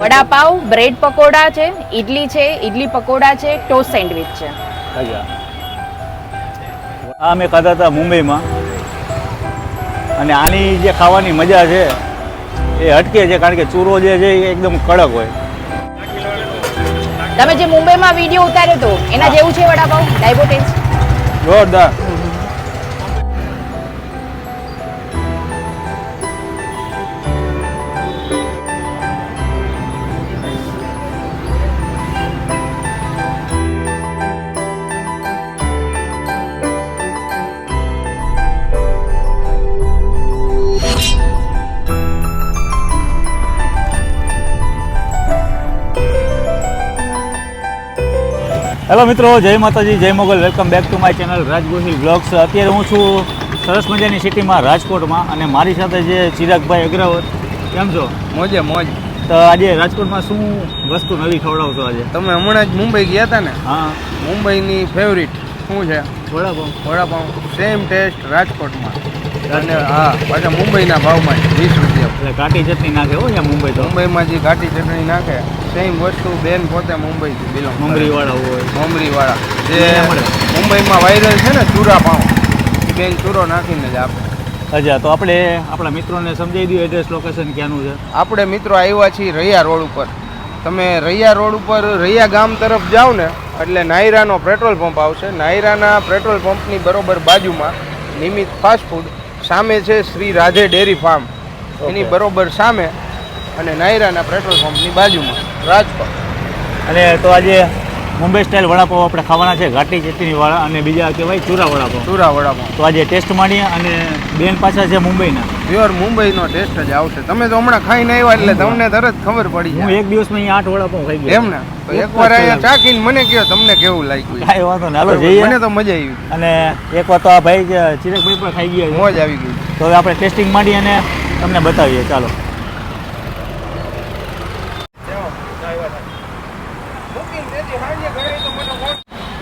Vada pav bread pakoda છે ઇડલી છે ઈડલી પકોડા છે ટોસ્ટ સેન્ડવિચ છે. આ મેં ખાધા હતા મુંબઈમાં. અને આની જે ખાવાની મજા છે એ હટકે છે કારણ કે ચૂરો જે છે એ એકદમ કડક હોય. તમે જે મુંબઈમાં વીડિયો ઉતાર્યો હતો એના જેવું છે વડાપાવ? ડાયબો જોરદાર. હેલો મિત્રો જય માતાજી જય Mogal. Welcome back to my channel Raj Gohil vlogs અત્યારે હું છું સરસ મજાની સિટીમાં રાજકોટમાં અને મારી સાથે જે ચિરાગભાઈ અગ્રવત કેમ છો? મોજે મોજ. તો આજે રાજકોટમાં શું વસ્તુ નવી ખવડાવશો આજે? તમે હમણાં જ મુંબઈ ગયા હતા ને? હા. મુંબઈની ફેવરિટ શું છે? વડાપાઉં. વડાપાઉં. સેમ ટેસ્ટ રાજકોટમાં. અને હા પાછા મુંબઈના ભાવમાં વીસ રૂપિયા. એટલે કાટી ચટણી નાખે હો ત્યાં મુંબઈ તો? મુંબઈમાં જે ઘાટી ચટણી નાખે સેમ વસ્તુ બેન પોતે મુંબઈથી બિલોંગ મમરીવાળા હોય. મમરી વાળા જે. મુંબઈમાં વાયરલ છે ને ચૂરા પાઉં એ બેન ચૂરો નાખીને જ આપે. અચ્છા તો આપણે આપણા મિત્રોને સમજાવી દઈએ એડ્રેસ લોકેશન ક્યાંનું છે? આપણે મિત્રો આવ્યા છીએ રૈયા રોડ ઉપર. તમે રૈયા રોડ ઉપર રૈયા ગામ તરફ જાઓ ને એટલે નાયરાનો પેટ્રોલ પંપ આવશે. નાયરાના પેટ્રોલ પંપની બરોબર બાજુમાં નિમિત ફાસ્ટ ફૂડ સામે છે શ્રી રાધે ડેરી ફાર્મ. એની. બરોબર સામે અને નાયરાના પેટ્રોલ પંપની બાજુમાં. રાજકોટ. અને તો આજે મુંબઈ સ્ટાઇલ વડાપાઉં આપણે ખાવાના છે ઘાટી ચટણી વાળા અને બીજા કહેવાય ચૂરા વડાપાઉં ચૂરા વડાપાઉં તો આજે ટેસ્ટ માણીએ અને બેન પાછા છે મુંબઈના. પ્યોર મુંબઈનો ટેસ્ટ જ આવશે. તમે તો હમણાં ખાઈને આવ્યા એટલે તમને તરત ખબર પડી હું એક દિવસમાં અહીંયા આઠ વડાપાઉં ખાઈ ગયો. એમ ને? તો એકવાર અહીંયા ચાખીને મને કહો તમને કેવું લાગ્યું કાંઈ વાંધો નહીં. હાલો મને તો મજા આવી અને એક વાર તો આ ભાઈ ચિરકભાઈ પણ ખાઈ ગયા મોજ આવી ગઈ. તો હવે આપણે ટેસ્ટિંગ માંડી અને તમને બતાવીએ. ચાલો.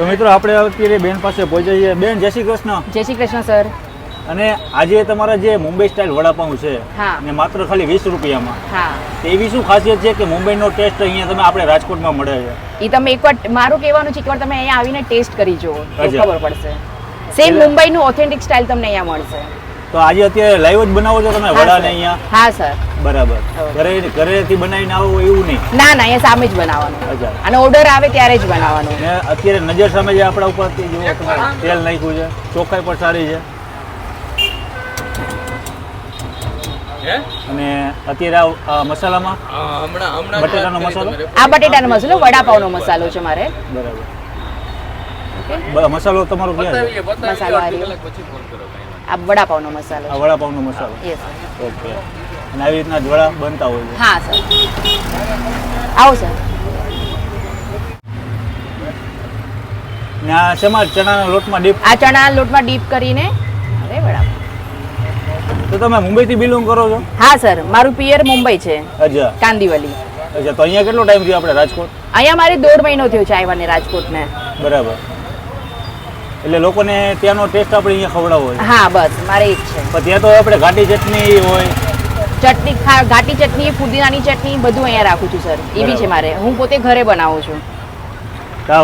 તો મિત્રો આપણે અત્યારે બેન પાસે પહોંચીએ છીએ બેન જય શ્રી કૃષ્ણ. જય શ્રી કૃષ્ણ સર. અને આજે તમારા જે મુંબઈ સ્ટાઇલ વડાપાઉં છે. ને માત્ર ખાલી વીસ રૂપિયામાં. હા. તો એવી શું ખાસિયત છે કે મુંબઈનો ટેસ્ટ અહીંયા તમે આપણે રાજકોટમાં મળે છે? એ તમે એકવાર મારું કહેવાનું છે એકવાર તમે અહીંયા આવીને ટેસ્ટ કરી જુઓ. ખબર પડશે. સેમ મુંબઈનું ઓથેન્ટિક સ્ટાઇલ તમને અહીંયા મળશે. તો આજે અત્યારે લાઈવ જ બનાવો છો તમે વડા વડાને અહીંયા? હા સર. બરાબર. ઘરે ઘરેથી બનાવીને આવો એવું નહીં? ના ના અહીંયા સામે જ બનાવવાનું. અચ્છા. અને ઓર્ડર આવે ત્યારે જ બનાવવાનું. ને અત્યારે નજર સામે જે આપણા ઉપરથી જુઓ તમારે તેલ નાખ્યું છે ચોખ્ખાઈ પણ સારી છે. અને અત્યારે આ મસાલામાં? બટેટાનો મસાલો? આ બટેટાનો મસાલો વડાપાવનો મસાલો છે મારે. બરાબર. ઓકે? મસાલો તમારો ક્યાં છે? મસાલો આ રહ્યો. આ વડાપાવનો મસાલો આ વડાપાઉંનો મસાલો? Yes okay. અને આવી રીતના જોડા બનતા હોય છે? હા સર આવો સર ના શેમાં? ચણાના લોટમાં ડીપ આ ચણાના લોટમાં ડીપ કરીને અરે વડાપાવ. તો તમે મુંબઈથી બિલોંગ કરો છો? હા સર મારું પિયર મુંબઈ છે અચ્છા. કાંદીવલી અચ્છા તો અહીંયા કેટલો ટાઈમ થયો આપણે રાજકોટ? અહીંયા મારે દોઢ મહિનો થયો છે આવ્યાને રાજકોટને. બરાબર. એટલે લોકોને ત્યાંનો ટેસ્ટ આપણે અહીંયા ખવડાવવો હોય. હા બસ મારે એ જ છે. પણ ત્યાં તો આપણે ઘાટી ચટણી હોય. ચટણી ઘાટી ચટણી ફુદીનાની ચટણી બધું અહીંયા રાખું છું સર. એ બી છે મારે. હું પોતે ઘરે બનાવું છું. આ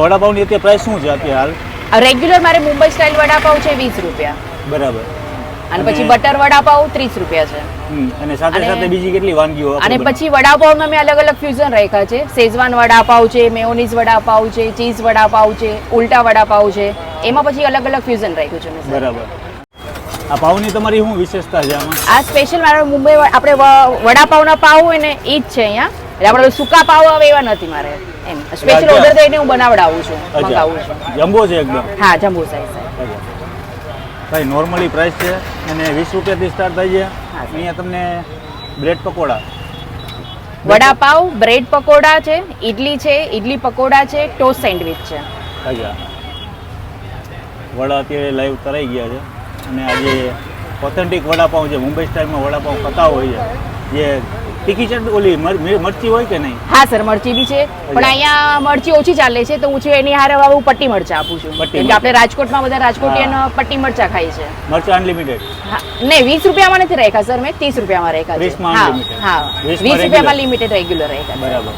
અત્યારે પ્રાઇસ શું છે અત્યારે હાલ? રેગ્યુલર મારે મુંબઈ સ્ટાઇલ વડાપાવ છે વીસ રૂપિયા. બરાબર. અને પછી બટર વડાપાવ ત્રીસ રૂપિયા છે. અને સાથે સાથે બીજી કેટલી વાનગીઓ અને પછી વડાપાવમાં મેં અલગ અલગ ફ્યુઝન રાખ્યા છે. શેઝવાન વડાપાવ છે મેયોનીઝ વડાપાવ છે ચીઝ વડાપાવ છે ઉલટા વડાપાવ છે. એમાં પછી અલગ અલગ ફ્યુઝન રાખ્યું છે મેં બરાબર. આ પાઉની તમારી શું વિશેષતા છે આમાં? આ સ્પેશિયલ મારા મુંબઈ આપણે વડાપાવના પાવ હોય ને એ જ છે અહીંયા. એટલે આપણે સુકા પાવ આવે એવા નથી મારે એમ. સ્પેશિયલ ઓર્ડર દઈને હું બનાવડાવું છું મંગાવું છું. જમ્બો છે એકદમ. હા જમ્બો સાઈઝ. ભાઈ નોર્મલી પ્રાઇસ છે અને વીસ રૂપિયાથી સ્ટાર્ટ થાય છે. અહીંયા તમને બ્રેડ પકોડા. વડાપાવ બ્રેડ પકોડા છે ઈડલી છે ઈડલી પકોડા છે ટોસ્ટ સેન્ડવિચ છે. વડા અત્યારે લાઈવ કરાઈ ગયા છે. અને આજે ઓથેન્ટિક વડાપાઉં છે. મુંબઈ સ્ટાઇલમાં વડાપાઉં ખાતા હોય છે. જે તીખી ઓલી મરચી હોય કે નહીં? હા સર મરચી બી છે. પણ અહીંયા મરચી ઓછી ચાલે છે તો હું છે એની હારે હું પટ્ટી મરચા આપું છું. કેમ કે આપણે રાજકોટમાં બધા રાજકોટીયન પટ્ટી મરચા ખાય છે. મરચા અનલિમિટેડ નહીં વીસ રૂપિયામાં નથી રાખ્યા સર મેં ત્રીસ રૂપિયામાં રાખ્યા છે. 20 માં હા. 20 વીસ રૂપિયામાં લિમિટેડ રેગ્યુલર રાખ્યા બરાબર.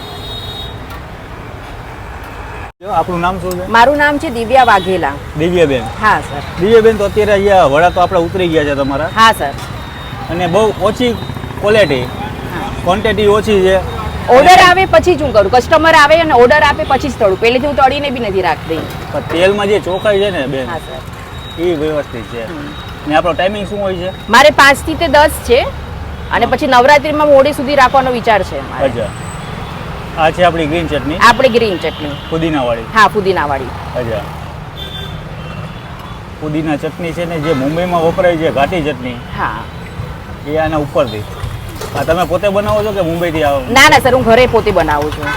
આપણું નામ શું છે? મારું નામ છે દિવ્યા વાઘેલા. દિવ્યાબેન. હા સર. દિવ્યાબેન તો અત્યારે અહીંયા વડા તો આપણે ઉતરી ગયા છે તમારા. હા સર. અને બહુ ઓછી ક્વોલિટી ક્વોન્ટિટી ઓછી છે. ઓર્ડર આવે પછી જ હું કરું. કસ્ટમર આવે અને ઓર્ડર આપે પછી જ તળું. પહેલેથી હું તળીને બી નથી રાખતી. પણ તેલમાં જે ચોખાઈ છે ને બેન એ વ્યવસ્થિત છે. ને આપણો ટાઈમિંગ શું હોય છે? મારે પાંચથી તે દસ છે અને પછી નવરાત્રીમાં મોડે સુધી રાખવાનો વિચાર છે. અચ્છા. આ છે આપણી ગ્રીન ચટણી? આપણે ગ્રીન ચટણી. પુદીનાવાળી. હા ફુદીનાવાળી અચ્છા. પુદીના ચટણી છે ને જે મુંબઈમાં વપરાય છે ઘાટી ચટણી. હા. એ આના ઉપરથી. આ તમે પોતે બનાવો છો કે મુંબઈથી આવો? ના ના સર હું ઘરે પોતે બનાવું છું.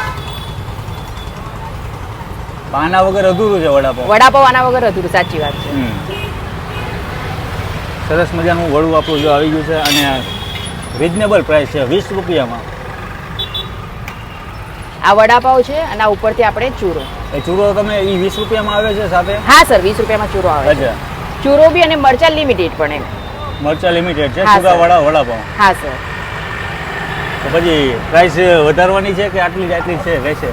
આના વગર અધૂરું છે વડાપાવ? વડાપાવ આના વગર અધૂરું સાચી વાત છે. સરસ મજાનું વડું આપણું જો આવી ગયું છે અને રિઝનેબલ પ્રાઇસ છે વીસ રૂપિયામાં. આ વડાપાવ છે અને આ ઉપરથી આપણે ચૂરો. એ ચૂરો તમે એ વીસ રૂપિયામાં આવે છે સાથે? હા સર વીસ રૂપિયામાં ચૂરો આવે છે. ચૂરો બી અને મરચા લિમિટેડ પણ એમ. મરચા લિમિટેડ છે ચૂરા વડા વડાપાવ. હા સર. તો પછી પ્રાઇસ વધારવાની છે કે આટલી જ આટલી છે રહેશે?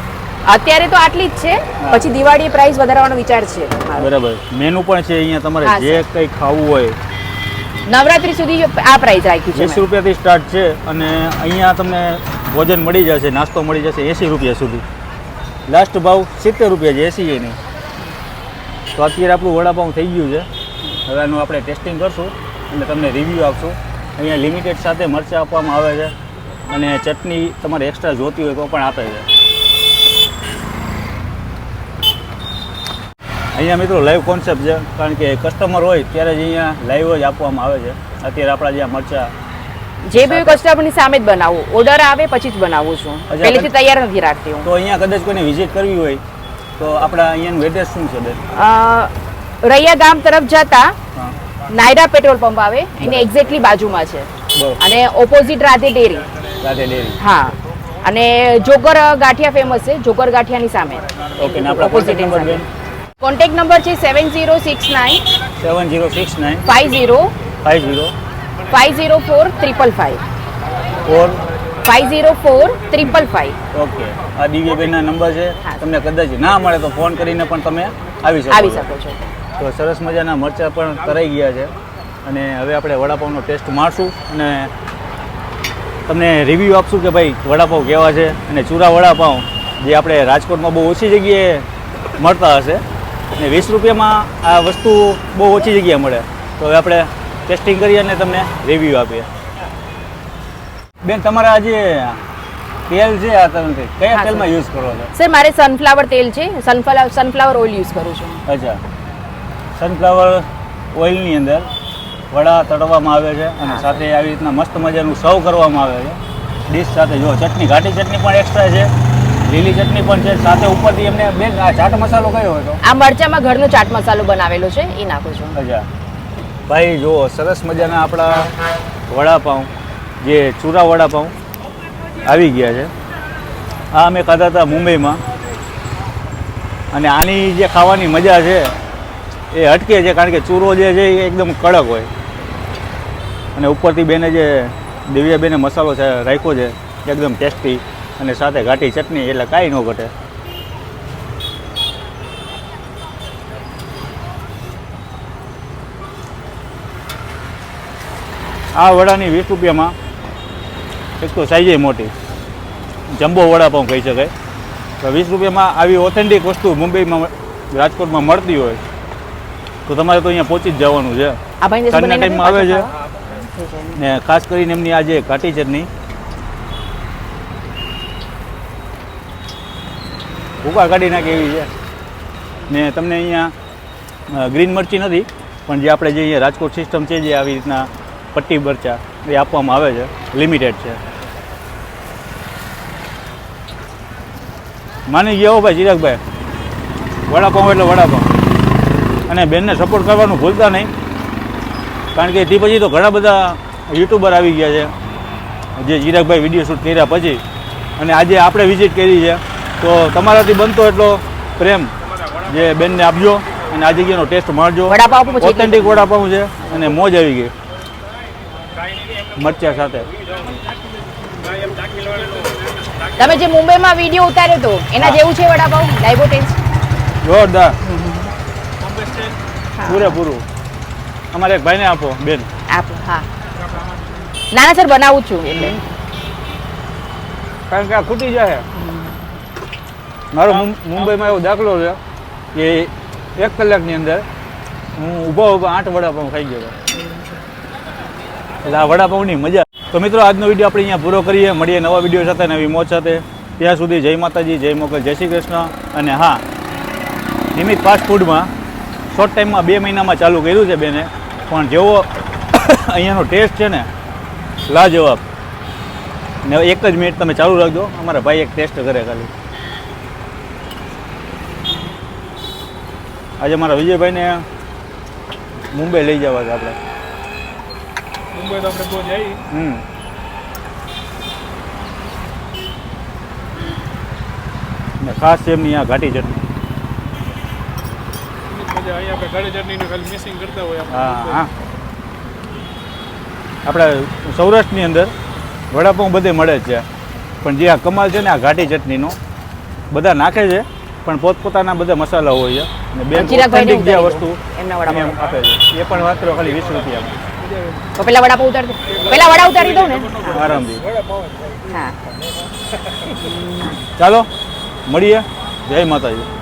અત્યારે તો આટલી જ છે પછી દિવાળી પ્રાઇસ વધારવાનો વિચાર છે. બરાબર. મેનુ પણ છે અહીંયા તમારે જે કંઈ ખાવું હોય. નવરાત્રી સુધી આ પ્રાઇસ રાખી છે વીસ રૂપિયાથી સ્ટાર્ટ છે અને અહીંયા તમને ભોજન મળી જશે નાસ્તો મળી જશે એંસી રૂપિયા સુધી. લાસ્ટ ભાવ સિત્તેર રૂપિયા છે એસી નહીં તો અત્યારે આપણું વડાપાઉં થઈ ગયું છે. હવે આનું આપણે ટેસ્ટિંગ કરશું અને તમને રિવ્યૂ આપશું. અહીંયા લિમિટેડ સાથે મરચાં આપવામાં આવે છે. અને ચટણી તમારે એક્સ્ટ્રા જોતી હોય તો પણ આપે છે. અહીંયા મિત્રો લાઈવ કોન્સેપ્ટ છે કારણ કે કસ્ટમર હોય ત્યારે જ અહીંયા લાઈવ જ આપવામાં આવે છે. અત્યારે આપણા જ્યાં મરચાં જે બી કસ્ટમરની સામે જ બનાવું. ઓર્ડર આવે પછી જ બનાવું છું. પહેલેથી તૈયાર નથી રાખતી હું. તો અહીંયા કદાચ કોઈને વિઝિટ કરવી હોય તો આપણા અહીંયાનું એડ્રેસ શું છે રૈયા ગામ તરફ જતા નાયડા નાયરા પેટ્રોલ પંપ આવે એની એક્ઝેક્ટલી બાજુમાં છે. અને opposite Radhe dairy. Radhe dairy હા. અને જોગર ગાંઠિયા ફેમસ છે જોગર ગાંઠિયાની સામે. ઓકે ને આપણા કોન્ટેક્ટ નંબર બેન? કોન્ટેક્ટ નંબર છે seven zero six nine seven zero six nine five zero five zero five zero four triple five four five zero four triple five okay આ દિવ્યબેનના નંબર છે. તમને કદાચ ના મળે તો ફોન કરીને પણ તમે આવી શકો આવી શકો છો. તો સરસ મજાના મરચાં પણ કરાઈ ગયા છે. અને હવે આપણે વડાપાઉંનો ટેસ્ટ મારશું અને તમને રિવ્યૂ આપશું કે ભાઈ વડાપાઉં કેવા છે અને ચૂરા વડાપાઉં જે આપણે રાજકોટમાં બહુ ઓછી જગ્યાએ મળતા હશે અને વીસ રૂપિયામાં આ વસ્તુ બહુ ઓછી જગ્યાએ મળે. તો હવે આપણે ટેસ્ટિંગ કરીએ અને તમને રિવ્યૂ આપીએ. બેન તમારા આજે જે તેલ છે આ તમે કયા તેલમાં યુઝ કરો છો? સર મારે સનફ્લાવર તેલ છે. સનફ્લાવર સનફ્લાવર ઓઇલ યુઝ કરું છું. અચ્છા. સનફ્લાવર ઓઇલની અંદર વડા તળવામાં આવે છે અને સાથે આવી રીતના મસ્ત મજાનું સર્વ કરવામાં આવે છે. ડીશ સાથે જો ચટણી ઘાટી ચટણી પણ એક્સ્ટ્રા છે લીલી ચટણી પણ છે. સાથે ઉપરથી એમને બે ચાટ મસાલો કયો હતો? આ મરચામાં ઘરનો ચાટ મસાલો બનાવેલો છે એ નાખું છું. અચ્છા. ભાઈ જુઓ સરસ મજાના આપણા વડાપાઉં જે ચૂરા વડાપાઉં આવી ગયા છે. આ અમે ખાધા હતા મુંબઈમાં. અને આની જે ખાવાની મજા છે એ હટકે છે કારણ કે ચૂરો જે છે એ એકદમ કડક હોય. અને ઉપરથી બેને જે દિવ્યાબેને મસાલો છે રાખ્યો છે એકદમ ટેસ્ટી અને સાથે ઘાટી ચટણી એટલે કાંઈ ન ઘટે. આ વડાની વીસ રૂપિયામાં એક તો સાઈઝે મોટી. જમ્બો વડાપાઉં કહી શકાય. તો વીસ રૂપિયામાં આવી ઓથેન્ટિક વસ્તુ મુંબઈમાં રાજકોટમાં મળતી હોય તો તમારે તો અહીંયા પહોંચી જ જવાનું છે. ટાઈમમાં આવે છે. ને ખાસ કરીને એમની આ જે ઘાટી ચટણી ભૂકા કાઢી નાખે એવી છે. ને તમને અહીંયા ગ્રીન મરચી નથી, પણ જે આપણે જે અહીંયા રાજકોટ સિસ્ટમ છે જે આવી રીતના પટ્ટી મરચા, એ આપવામાં આવે છે. લિમિટેડ છે. માની ગયા હો ભાઈ ચિરાગભાઈ. વડાપાઉં એટલે વડાપાઉં. અને બેનને સપોર્ટ કરવાનું ભૂલતા નહીં. કારણ કે તે પછી તો ઘણા બધા યુટ્યુબર આવી ગયા છે જે ચિરાગભાઈ વીડિયો શૂટ કર્યા પછી. અને આજે આપણે વિઝિટ કરી છે. તો તમારાથી બનતો એટલો પ્રેમ જે બેનને આપજો અને આ જગ્યાનો ટેસ્ટ માણજો. ઓથેન્ટિક વડાપાઉં છે અને મોજ આવી ગઈ. મરચા સાથે. તમે જે મુંબઈમાં વીડિયો ઉતાર્યો હતો એના જેવું છે લાઈવો ટેસ્ટ જોરદાર. પૂરેપૂરું. અમારે એક ભાઈને આપો બેન. આપો હા. ના ના સર બનાવું છું એટલે. કારણ કે આ ખૂટી જાય મારો મુંબઈમાં એવો દાખલો છે કે એક કલાકની અંદર હું ઊભા ઊભા આઠ વડાપાઉં ખાઈ ગયો એટલે આ વડાપાઉંની મજા. તો મિત્રો આજનો વીડિયો આપણે અહીંયા પૂરો કરીએ. મળીએ નવા વીડિયો સાથે નવી મોજ સાથે. ત્યાં સુધી જય માતાજી જય મોકલ જય શ્રી કૃષ્ણ. અને હા નિમિત ફાસ્ટ ફૂડમાં શોર્ટ ટાઈમમાં બે મહિનામાં ચાલુ કર્યું છે બેને. પણ જેવો અહીંયાનો ટેસ્ટ છે ને લાજવાબ. ને એક જ મિનિટ તમે ચાલુ રાખજો અમારા ભાઈ એક ટેસ્ટ કરે ખાલી. આજે મારા વિજયભાઈને મુંબઈ લઈ જવા છે આપણે. મુંબઈ તો આપણે બહુ જઈ હમ. ને ખાસ છે એમની આ ઘાટી ચટણી. અહીંયા આપણે ઘરે ચટણીનું ખાલી મિસિંગ કરતા હોય હા હા. આપણા સૌરાષ્ટ્રની અંદર વડાપાઉં બધે મળે છે. પણ જે આ કમાલ છે ને આ ઘાટી ચટણીનો બધા નાખે છે પણ પોતપોતાના બધા મસાલા હોય છે. અને બે ઓથેન્ટિક જે. વસ્તુ આપે છે. એ પણ માત્ર ખાલી વીસ રૂપિયા. તો પેલા વડાપાવ ઉતારી દો. પેલા વડા ઉતારી દઉં ને. આરામથી. હા. ચાલો મળીએ. જય માતાજી.